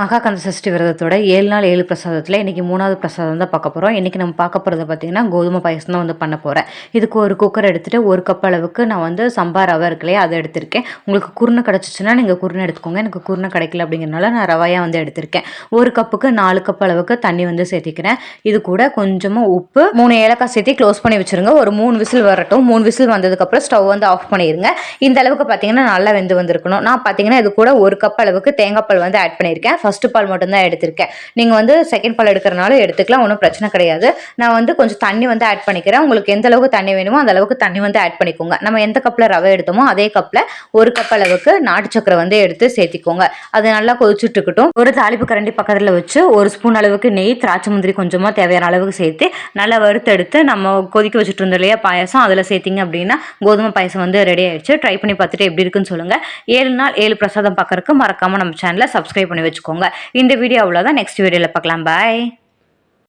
மகாகந்த சஷ்டி விரதத்தோட ஏழு நாள் ஏழு பிரசாதத்தில் இன்றைக்கி மூணாவது பிரசாதம் தான் பார்க்க போகிறோம் இன்றைக்கி நம்ம பார்க்க போகிறது பார்த்திங்கன்னா கோதுமை பாயசம் தான் வந்து பண்ண போகிறேன் இதுக்கு ஒரு குக்கர் எடுத்துகிட்டு ஒரு கப் அளவுக்கு நான் வந்து சம்பா ரவை இருக்குல்லையா அதை எடுத்திருக்கேன். உங்களுக்கு குருணை கிடச்சிச்சின்னா நீங்கள் குருணை எடுத்துக்கோங்க. எனக்கு குருணை கிடைக்கல அப்படிங்கிறனால நான் ரவையாக வந்து எடுத்திருக்கேன். ஒரு கப்புக்கு நாலு கப் அளவுக்கு தண்ணி வந்து சேர்த்திக்கிறேன். இது கூட கொஞ்சமாக உப்பு மூணு ஏலக்காய் சேர்த்து க்ளோஸ் பண்ணி வச்சுருங்க. ஒரு மூணு விசில் வரட்டும். மூணு விசில் வந்ததுக்கப்புறம் ஸ்டவ் வந்து ஆஃப் பண்ணிடுங்க. இந்த அளவுக்கு பார்த்தீங்கன்னா நல்லா வெந்து வந்திருக்கணும். நான் பார்த்தீங்கன்னா இது கூட ஒரு கப் அளவுக்கு தேங்காய் பால் வந்து ஆட் பண்ணியிருக்கேன். ஃபஸ்ட்டு பால் மட்டும்தான் எடுத்திருக்கேன். நீங்கள் வந்து செகண்ட் பால் எடுக்கிறனால எடுத்துக்கலாம் ஒன்றும் பிரச்சனை கிடையாது. நான் வந்து கொஞ்சம் தண்ணி வந்து ஆட் பண்ணிக்கிறேன். உங்களுக்கு எந்த அளவுக்கு தண்ணி வேணுமோ அந்த அளவுக்கு தண்ணி வந்து ஆட் பண்ணிக்கோங்க. நம்ம எந்த கப்பில் ரவை எடுத்தோமோ அதே கப்பில் ஒரு கப் அளவுக்கு நாட்டு சக்கரை வந்து எடுத்து சேர்த்திக்கோங்க. அது நல்லா கொதிச்சுட்டு இருக்கட்டும். ஒரு தாளிப்பு கரண்டி பக்கத்தில் வச்சு ஒரு ஸ்பூன் அளவுக்கு நெய் திராட்சை முந்திரி கொஞ்சமாக தேவையான அளவுக்கு சேர்த்து நல்லா வறுத்தெடுத்து நம்ம கொதிக்க வச்சுட்டு இருந்தோம் இல்லையா பாயசம் அதில் சேர்த்திங்க அப்படின்னா கோதுமை பாயசம் வந்து ரெடி ஆயிடுச்சு. ட்ரை பண்ணி பார்த்துட்டு எப்படி இருக்குன்னு சொல்லுங்கள் ஏழு நாள் ஏழு பிரசாதம் பார்க்கறக்கு மறக்காமல் நம்ம சேனலை சப்ஸ்கிரைப் பண்ணி வச்சுக்கோங்க. இந்த வீடியோ அவ்வளோதான் நெக்ஸ்ட் வீடியோவில் பார்க்கலாம். பாய்